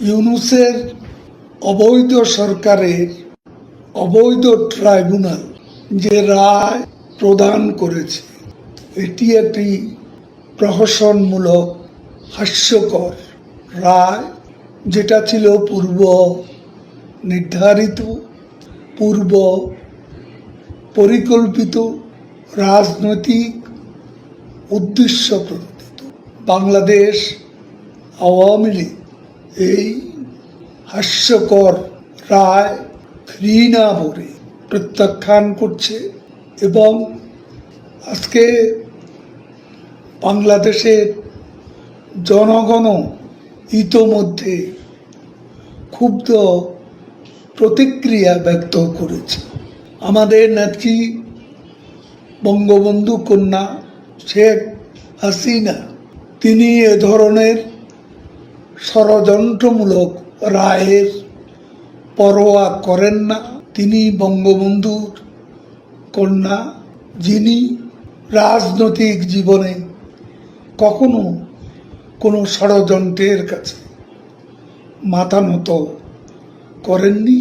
ইউনুসের অবৈধ সরকারের অবৈধ ট্রাইব্যুনাল যে রায় প্রদান করেছে, এটি একটি প্রহসনমূলক হাস্যকর রায়, যেটা ছিল পূর্ব নির্ধারিত, পূর্ব পরিকল্পিত রাজনৈতিক উদ্দেশ্য প্রণোদিত। বাংলাদেশ আওয়ামী লীগ এই হাস্যকর রায় ঘৃণা ভরে প্রত্যাখ্যান করছে এবং আজকে বাংলাদেশের জনগণও ইতোমধ্যে ক্ষুব্ধ প্রতিক্রিয়া ব্যক্ত করেছে। আমাদের নেত্রী বঙ্গবন্ধু কন্যা শেখ হাসিনা, তিনি এ ধরনের ষড়যন্ত্রমূলক রায়ের পরোয়া করেন না তিনি বঙ্গবন্ধুর কন্যা, যিনি রাজনৈতিক জীবনে কখনো কোনো ষড়যন্ত্রের কাছে মাথা নত করেননি।